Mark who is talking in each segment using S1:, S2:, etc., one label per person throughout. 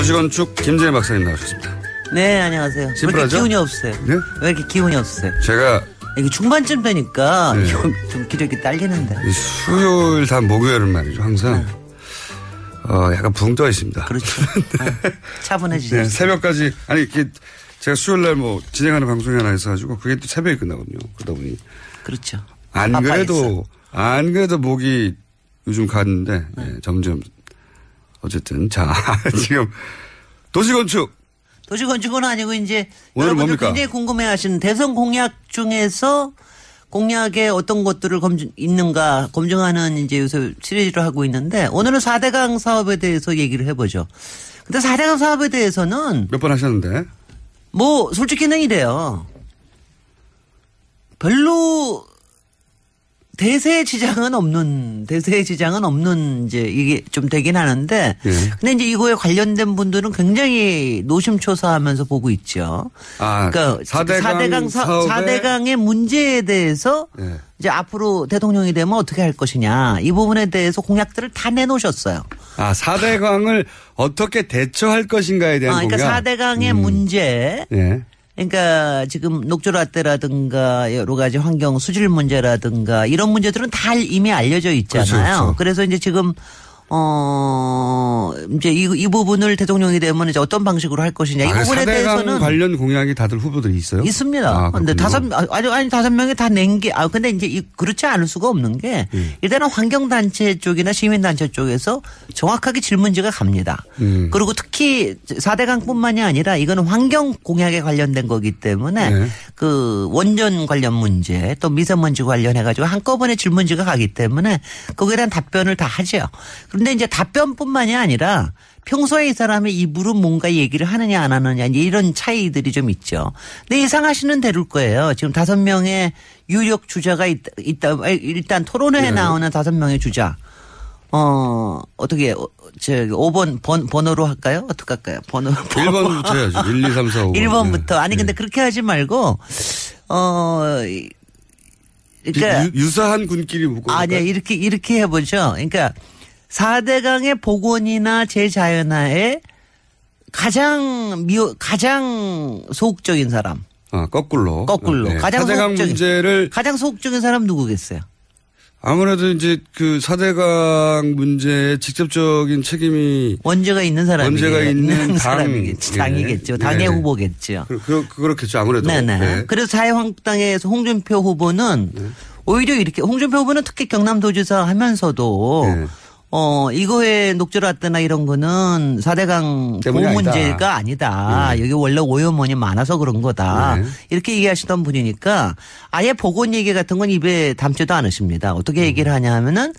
S1: 도시건축 김재현 박사님 나오셨습니다.
S2: 네, 안녕하세요. 왜 이렇게
S1: 심플하죠?
S2: 기운이 없어요?
S1: 네?
S2: 왜 이렇게 기운이 없어요?
S1: 제가
S2: 이게 중반쯤 되니까
S1: 네.
S2: 좀, 좀 기력이 딸리는데.
S1: 이 수요일 다 목요일은 말이죠. 항상 어, 약간 붕 떠 있습니다.
S2: 그렇죠. 네. 차분해지죠.
S1: 네, 새벽까지 아니 이게 제가 수요일 날 뭐 진행하는 방송이 하나 있어가지고 그게 또 새벽에 끝나거든요. 그러다 보니
S2: 그렇죠.
S1: 안. 그래도 안 그래도 목이 요즘 갔는데 네, 점점 어쨌든 자 지금 도시건축
S2: 도시건축은 아니고 이제
S1: 오늘은
S2: 여러분들
S1: 뭡니까?
S2: 굉장히 궁금해하시는 대선 공약 중에서 공약에 어떤 것들을 검증 있는가 검증하는 이제 요새 시리즈를 하고 있는데 오늘은 4대강 사업에 대해서 얘기를 해보죠. 근데 4대강 사업에 대해서는
S1: 몇 번 하셨는데
S2: 뭐 솔직히는 이래요. 별로 대세 지장은 없는 대세 지장은 없는 이제 이게 좀 되긴 하는데
S1: 예.
S2: 근데 이제 이거에 관련된 분들은 굉장히 노심초사하면서 보고 있죠.
S1: 아,
S2: 그러니까
S1: 4대강
S2: 4대강 사,
S1: 사업에
S2: 4대강 의 문제에 대해서
S1: 예.
S2: 이제 앞으로 대통령이 되면 어떻게 할 것이냐 이 부분에 대해서 공약들을 다 내놓으셨어요.
S1: 아 4대강을 어떻게 대처할 것인가에 대한
S2: 아, 그러니까
S1: 공약.
S2: 4대강의 문제
S1: 예.
S2: 그러니까 지금 녹조라떼라든가 여러 가지 환경 수질 문제라든가 이런 문제들은 다 이미 알려져 있잖아요.
S1: 그렇죠, 그렇죠.
S2: 그래서 이제 지금 어 이제 이, 이 부분을 대통령이 되면 이제 어떤 방식으로 할 것이냐 이
S1: 아,
S2: 부분에
S1: 4대강
S2: 대해서는
S1: 관련 공약이 다들 후보들이 있어요?
S2: 있습니다.
S1: 아,
S2: 근데. 다섯 아니 아니 다섯 명이 다 낸 게 아 근데 이제 이- 그렇지 않을 수가 없는 게
S1: 음.
S2: 일단은 환경 단체 쪽이나 시민 단체 쪽에서 정확하게 질문지가 갑니다.
S1: 음.
S2: 그리고 특히 4대강 뿐만이 아니라 이거는 환경 공약에 관련된 거기 때문에
S1: 네.
S2: 그 원전 관련 문제 또 미세먼지 관련해 가지고 한꺼번에 질문지가 가기 때문에 거기에 대한 답변을 다 하죠. 그런데 이제 답변뿐만이 아니라 평소에 이 사람의 입으로 뭔가 얘기를 하느냐 안 하느냐 이런 차이들이 좀 있죠. 근데 예상하시는 대로일 거예요. 지금 다섯 명의 유력 주자가 있, 있다. 일단 토론회에
S1: 네.
S2: 나오는 다섯 명의 주자. 어, 어떻게, 어, 저, 5번 번, 번호로 할까요? 어떻게 할까요? 번호.
S1: 1번부터 해야죠. 1, 2, 3, 4, 5번.
S2: 1번부터. 아니,
S1: 예.
S2: 근데 그렇게 하지 말고, 어, 이- 그러니까,
S1: 유, 유사한 군끼리 묶어.
S2: 아니야, 이렇게, 이렇게 해보죠. 그러니까, 4대강의 복원이나 재자연화에 가장 미호, 가장 소극적인 사람.
S1: 아, 거꾸로.
S2: 거꾸로.
S1: 네.
S2: 가장
S1: 4대강
S2: 소극적인-
S1: 문제를
S2: 가장 소극적인 사람 누구겠어요?
S1: 아무래도 이제 그 4대강 문제에 직접적인 책임이
S2: 원죄가 있는 사람이
S1: 원죄가 있는 당.
S2: 사람이겠죠.
S1: 예.
S2: 당이겠죠. 당의
S1: 네.
S2: 후보겠죠.
S1: 그, 그, 그 렇겠죠. 아무래도.
S2: 네네.
S1: 네.
S2: 그래서 자유한국당에서 홍준표 후보는 오히려 이렇게 홍준표 후보는 특히 경남도지사 하면서도
S1: 네.
S2: 어 이거에 녹조라떼나 이런 거는 4대강 보호
S1: 때문이 아니다.
S2: 문제가 아니다. 여기 원래 오염원이 많아서 그런 거다.
S1: 네.
S2: 이렇게 얘기하시던 분이니까 아예 복원 얘기 같은 건 입에 담지도 않으십니다. 어떻게 얘기를 하냐 하면은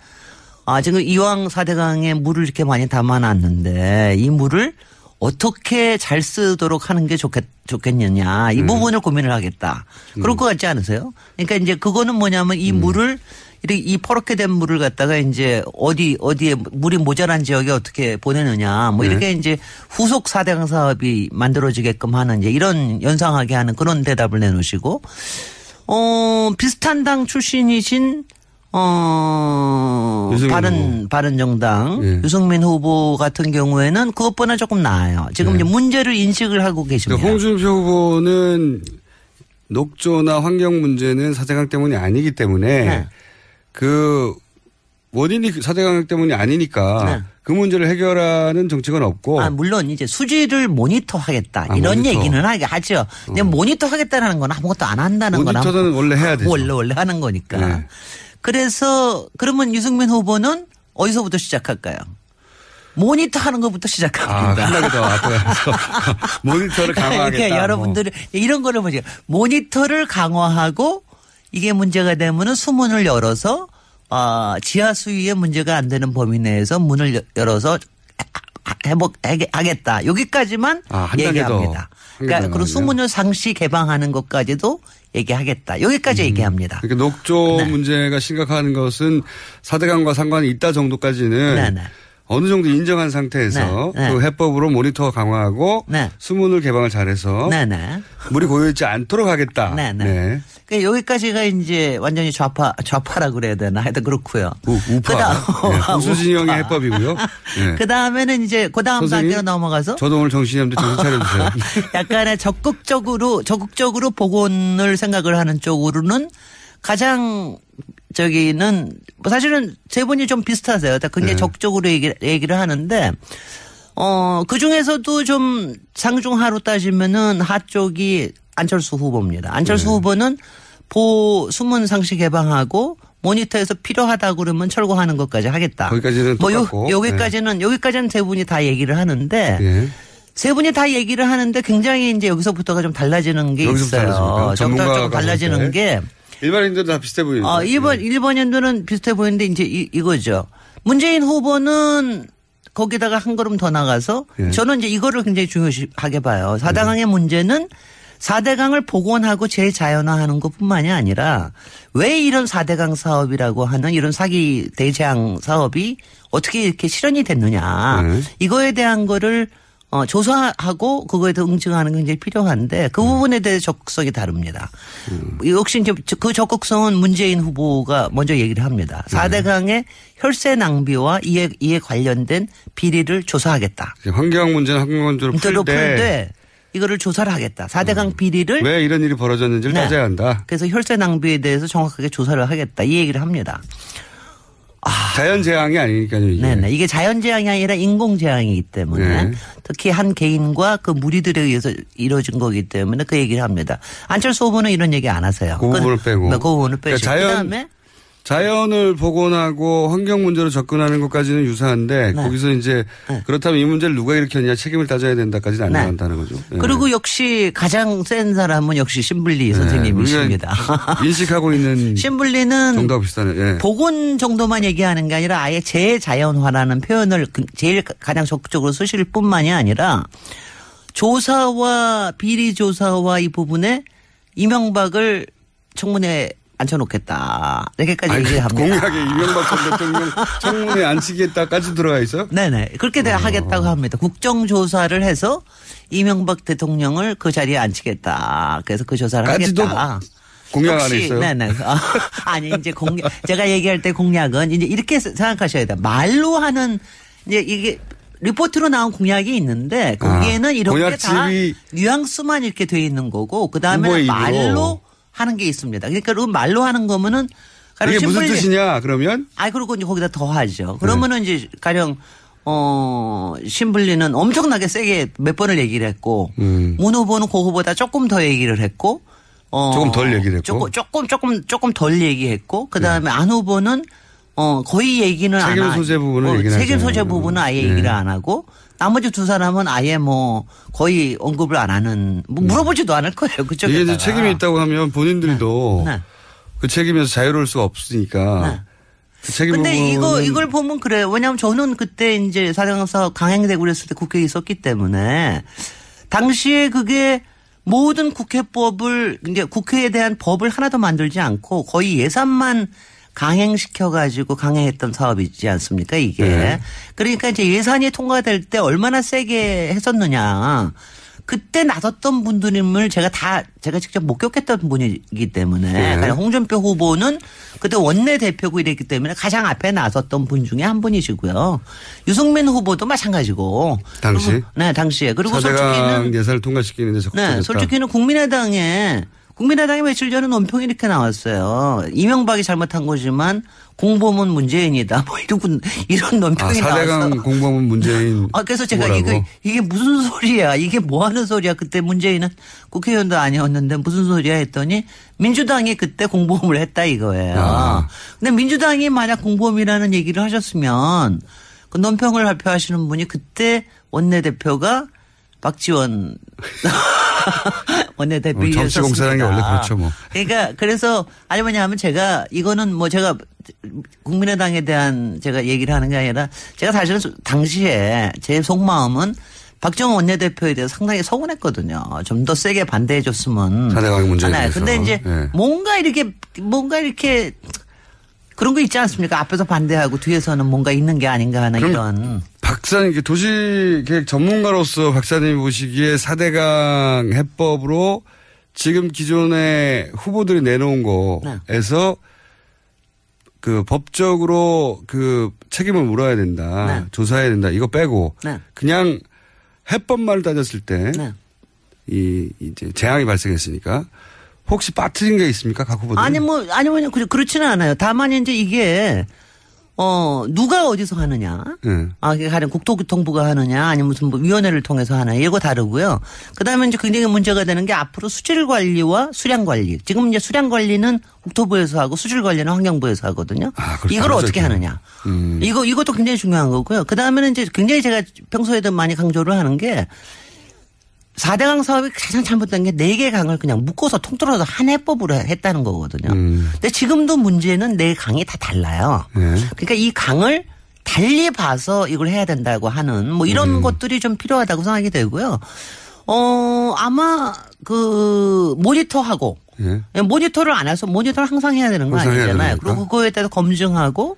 S2: 아 지금 이왕 4대강에 물을 이렇게 많이 담아놨는데 이 물을 어떻게 잘 쓰도록 하는 게 좋겠, 좋겠느냐.
S1: 음.
S2: 이 부분을 고민을 하겠다. 그럴 것 같지 않으세요? 그러니까 이제 그거는 뭐냐면
S1: 음.
S2: 이 물을 이렇게 이 퍼렇게 된 물을 갖다가 이제 어디 어디에 물이 모자란 지역에 어떻게 보내느냐 뭐
S1: 네.
S2: 이렇게 이제 후속 4대강 사업이 만들어지게끔 하는 이제 이런 연상하게 하는 그런 대답을 내놓으시고 어 비슷한 당 출신이신 어 바른
S1: 후보.
S2: 바른 정당
S1: 예.
S2: 유승민 후보 같은 경우에는 그것보다 조금 나아요. 지금 이제 문제를 인식을 하고 계십니다.
S1: 네. 그러니까 홍준표 후보는 녹조나 환경 문제는 4대강 때문이 아니기 때문에
S2: 네.
S1: 그 원인이 4대강 때문이 아니니까
S2: 네.
S1: 그 문제를 해결하는 정책은 없고
S2: 아, 물론 이제 수질을 모니터 하겠다
S1: 아,
S2: 이런
S1: 모니터.
S2: 얘기는 하죠. 근데 모니터 하겠다는 건 아무것도 안 한다는 거나
S1: 모니터는 원래 해야 되죠.
S2: 원래 원래 하는 거니까.
S1: 네.
S2: 그래서 그러면 유승민 후보는 어디서부터 시작할까요? 모니터 하는 것부터
S1: 아,
S2: 시작합니다.
S1: 하나가 더 앞에 가서 모니터를 강화하겠다.
S2: 그러니까
S1: 뭐.
S2: 여러분들이 이런 거를 보죠. 모니터를 강화하고 이게 문제가 되면은 수문을 열어서 아, 지하 수위에 문제가 안 되는 범위 내에서 문을 여- 열어서 해복 하겠다. 여기까지만
S1: 아.
S2: 얘기합니다.
S1: 한
S2: 그러니까 그리고. 수문을 상시 개방하는 것까지도 얘기하겠다. 여기까지 얘기합니다.
S1: 그러니까 녹조
S2: 네.
S1: 문제가 심각한 것은 4대강과 상관이 있다 정도까지는
S2: 네, 네.
S1: 어느 정도 인정한 상태에서
S2: 네, 네.
S1: 그 해법으로 모니터 강화하고
S2: 네.
S1: 수문을 개방을 잘해서
S2: 네네.
S1: 물이 고여있지 않도록 하겠다.
S2: 네네. 그 여기까지가 이제 완전히 좌파 좌파라 그래야 되나 하여튼 그렇고요.
S1: 우, 우파.
S2: 그다음-
S1: 네, 우수 진영의 해법이고요. 네.
S2: 그 다음에는 이제 그 다음 단계로 넘어가서
S1: 저도 오늘 정신이 없는데 정신 차려주세요.
S2: 약간의 적극적으로 적극적으로 복원을 생각을 하는 쪽으로는 가장 저기는 뭐 사실은 세 분이 좀 비슷하세요. 다 굉장히
S1: 네.
S2: 적극적으로 얘기, 얘기를 하는데 어, 그 중에서도 좀 상중하로 따지면은 하 쪽이 안철수 후보입니다. 안철수
S1: 네.
S2: 후보는 보 수문 상시 개방하고 모니터에서 필요하다 그러면 철거하는 것까지 하겠다.
S1: 거기까지는
S2: 뭐 요,
S1: 똑같고. 네.
S2: 여기까지는 여기까지는 세 분이 다 얘기를 하는데
S1: 예.
S2: 세 분이 다 얘기를 하는데 굉장히 이제 여기서부터가 좀 달라지는 게 있어요.
S1: 전문가가
S2: 조금 달라지는? 게
S1: 일반인들도 다 비슷해 보이는데.
S2: 어, 일본 일본인들은 비슷해 보이는데 이제 이, 이거죠. 문재인 후보는 거기다가 한 걸음 더 나가서
S1: 예.
S2: 저는 이제 이거를 굉장히 중요하게 봐요. 사대강의 문제는 사대강을 복원하고 재자연화하는 것뿐만이 아니라 왜 이런 사대강 사업이라고 하는 이런 사기 대재앙 사업이 어떻게 이렇게 실현이 됐느냐
S1: 네.
S2: 이거에 대한 거를 어, 조사하고 그거에 대해 응징하는 게 굉장히 필요한데 그 부분에 대해 적극성이 다릅니다. 역시 이제 그 적극성은 문재인 후보가 먼저 얘기를 합니다. 4대 강의 혈세 낭비와 이에, 이에 관련된 비리를 조사하겠다.
S1: 환경 문제는 환경
S2: 문제로
S1: 풀때왜
S2: 풀때 이거를 조사를 하겠다. 4대 강 비리를
S1: 이런 일이 벌어졌는지를
S2: 네.
S1: 따져야 한다.
S2: 그래서 혈세 낭비에 대해서 정확하게 조사를 하겠다. 이 얘기를 합니다.
S1: 자연 재앙이 아니니까요. 이게.
S2: 네네. 이게 자연 재앙이 아니라 인공 재앙이기 때문에
S1: 네.
S2: 특히 한 개인과 그 무리들에 의해서 이루어진 거기 때문에 그 얘기를 합니다. 안철수 후보는 이런 얘기 안 하세요.
S1: 그 부분을 빼고.
S2: 네, 그 부분을 빼시고.
S1: 그러니까 자연-
S2: 그다음에
S1: 자연을 복원하고 환경 문제로 접근하는 것까지는 유사한데
S2: 네.
S1: 거기서 이제 그렇다면 이 문제를 누가 일으켰냐 책임을 따져야 된다까지는 안
S2: 네.
S1: 나간다는 거죠. 예.
S2: 그리고 역시 가장 센 사람은 역시 신블리
S1: 네.
S2: 선생님이십니다.
S1: 인식하고 있는
S2: 신블리는
S1: 정답 비슷하네. 예.
S2: 복원 정도만 얘기하는 게 아니라 아예 재자연화라는 표현을 그- 제일 가장 적극적으로 쓰실 뿐만이 아니라 조사와 비리 조사와 이 부분에 이명박을 청문회에 앉혀놓겠다. 이렇게까지
S1: 아니,
S2: 얘기를
S1: 그
S2: 합니다.
S1: 공약에 이명박 전 대통령 청문회 앉히겠다까지 들어가 있어요?
S2: 네네. 그렇게 돼 하겠다고 합니다. 국정조사를 해서 이명박 대통령을 그 자리에 앉히겠다. 그래서 그 조사를
S1: 까지도
S2: 하겠다.
S1: 공약 안에 있어요?
S2: 네네. 아, 아니, 이제 공약, 제가 얘기할 때 공약은 이제 이렇게 생각하셔야 돼요. 말로 하는, 이제 이게 리포트로 나온 공약이 있는데 거기에는
S1: 아,
S2: 이렇게 다 뉘앙스만 이렇게 돼 있는 거고 그 다음에
S1: 후보의 입으로.
S2: 말로 하는 게 있습니다. 그러니까 그 말로 하는 거면은 가령
S1: 이게 무슨 뜻이냐 그러면
S2: 아 그리고 이제 거기다 더 하죠. 그러면은 이제 가령 어 신불리는 엄청나게 세게 몇 번을 얘기를 했고
S1: 음.
S2: 문 후보는 그 후보다 조금 더 얘기를 했고 어
S1: 조금 덜 얘기를 했고.
S2: 조금 조금 조금 조금 덜 얘기했고 그 다음에 안 후보는 어 거의 얘기는 안
S1: 네. 책임
S2: 하-
S1: 소재 부분은
S2: 어,
S1: 하잖아요.
S2: 소재 부분은 아예
S1: 네.
S2: 얘기를 안 하고 나머지 두 사람은 아예 뭐 거의 언급을 안 하는 뭐 물어보지도 않을 거예요 그쪽에
S1: 이게 이제 책임이 있다고 하면 본인들도
S2: 네.
S1: 그 책임에서 자유로울 수가 없으니까
S2: 네.
S1: 그 책임
S2: 근데 이거 이걸 보면 그래요. 왜냐하면 저는 그때 이제 사령사 강행되고 그랬을 때 국회에 있었기 때문에 당시에 그게 모든 국회법을 이제 국회에 대한 법을 하나도 만들지 않고 거의 예산만 강행시켜 가지고 강행했던 사업이지 않습니까 이게
S1: 네.
S2: 그러니까 이제 예산이 통과될 때 얼마나 세게 했었느냐 그때 나섰던 분들임을 제가 다 제가 직접 목격했던 분이기 때문에
S1: 네.
S2: 그러니까 홍준표 후보는 그때 원내 대표고 이랬기 때문에 가장 앞에 나섰던 분 중에 한 분이시고요. 유승민 후보도 마찬가지고.
S1: 당시?
S2: 그리고, 네, 당시에. 그리고 솔직히는
S1: 예산을 통과시키는데.
S2: 네, 솔직히는 국민의당에 국민의당이 며칠 전에 논평이 이렇게 나왔어요. 이명박이 잘못한 거지만 공범은 문재인이다. 뭐 이런 이런
S1: 아,
S2: 논평이 나와서.
S1: 사대강 공범은 문재인.
S2: 아, 그래서 제가
S1: 뭐라고?
S2: 이게, 이게 무슨 소리야. 이게 뭐 하는 소리야. 그때 문재인은 국회의원도 아니었는데 무슨 소리야 했더니 민주당이 그때 공범을 했다 이거예요.
S1: 아.
S2: 근데 민주당이 만약 공범이라는 얘기를 하셨으면 그 논평을 발표하시는 분이 그때 원내대표가 박지원 원내대표였습니다.
S1: 어, 정치공사라는 게 원래 그렇죠, 뭐.
S2: 그러니까 그래서 아니 뭐냐면 제가 이거는 뭐 제가 국민의당에 대한 제가 얘기를 하는 게 아니라 제가 사실은 당시에 제 속마음은 박정원 원내대표에 대해서 상당히 서운했거든요. 좀 더 세게 반대해 줬으면.
S1: 사대강 문제에 대해서.
S2: 근데 이제
S1: 예.
S2: 뭔가 이렇게 뭔가 이렇게 그런 거 있지 않습니까? 앞에서 반대하고 뒤에서는 뭔가 있는 게 아닌가 하는 이런.
S1: 박사님, 도시계획 전문가로서 박사님이 보시기에 4대강 해법으로 지금 기존의 후보들이 내놓은 거에서 그 법적으로 그 책임을 물어야 된다.
S2: 네.
S1: 조사해야 된다. 이거 빼고
S2: 네.
S1: 그냥 해법만을 따졌을 때
S2: 네.
S1: 이 이제 재앙이 발생했으니까 혹시 빠뜨린 게 있습니까? 각 후보들?
S2: 아니 뭐 아니 뭐 그- 그렇지는 않아요. 다만 이제 이게 어 누가 어디서 하느냐.
S1: 예.
S2: 아, 이게 가령 국토교통부가 하느냐, 아니면 무슨 뭐 위원회를 통해서 하느냐, 이거 다르고요. 그 다음에 이제 굉장히 문제가 되는 게 앞으로 수질 관리와 수량 관리. 지금 이제 수량 관리는 국토부에서 하고 수질 관리는 환경부에서 하거든요.
S1: 아, 그렇게
S2: 이걸 어떻게
S1: 있구나.
S2: 하느냐.
S1: 음.
S2: 이거, 이것도 굉장히 중요한 거고요. 그 다음에는 이제 굉장히 제가 평소에도 많이 강조를 하는 게 4대강 사업이 가장 잘못된 게 4개 강을 그냥 묶어서 통틀어서 한 해법으로 했다는 거거든요.
S1: 음.
S2: 근데 지금도 문제는 4강이 다 달라요.
S1: 네.
S2: 그러니까 이 강을 달리 봐서 이걸 해야 된다고 하는 뭐 이런
S1: 음.
S2: 것들이 좀 필요하다고 생각이 되고요. 어, 아마 그 모니터하고
S1: 예.
S2: 모니터를 안 해서 모니터를 항상 해야 되는 거 아니잖아요. 그리고 그거에 대해서 검증하고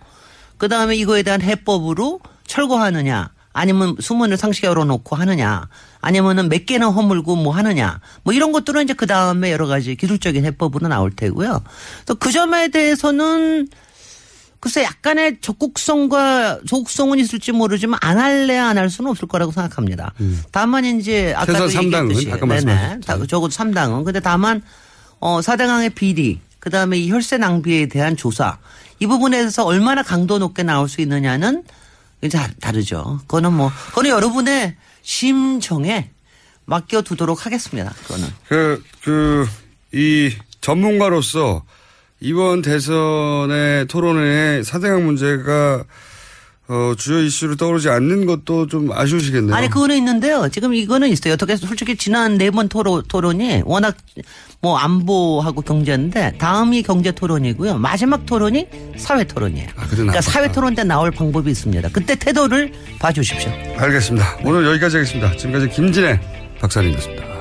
S2: 그 다음에 이거에 대한 해법으로 철거하느냐 아니면 수문을 상시 열어놓고 하느냐 아니면은 몇 개나 허물고 뭐 하느냐 뭐 이런 것들은 이제 그 다음에 여러 가지 기술적인 해법으로 나올 테고요. 또그 점에 대해서는 글쎄 약간의 적극성과 조국성은 있을지 모르지만 안 할래 안 할 수는 없을 거라고 생각합니다. 다만 이제 아까
S1: 최소한 삼당은
S2: 얘기했듯이 네네. 적어도 3당은 근데 다만 어 사대강의 비리 그다음에 이 혈세 낭비에 대한 조사 이 부분에 대해서 얼마나 강도 높게 나올 수 있느냐는 다- 다르죠. 그거는 뭐 그거는 여러분의 심정에 맡겨두도록 하겠습니다. 그거는.
S1: 그, 그, 이 전문가로서 이번 대선의 토론회에 사대강 문제가 어, 주요 이슈로 떠오르지 않는 것도 좀 아쉬우시겠네요.
S2: 아니 그거는 있는데요. 지금 이거는 있어요. 어떻게 솔직히 지난 네 번 토론 토론이 워낙 뭐 안보하고 경제인데 다음이 경제 토론이고요. 마지막 토론이 사회 토론이에요.
S1: 아,
S2: 그러니까. 사회 토론 때 나올 방법이 있습니다. 그때 태도를 봐주십시오.
S1: 알겠습니다. 오늘 여기까지 하겠습니다. 지금까지 김진애 박사님이었습니다.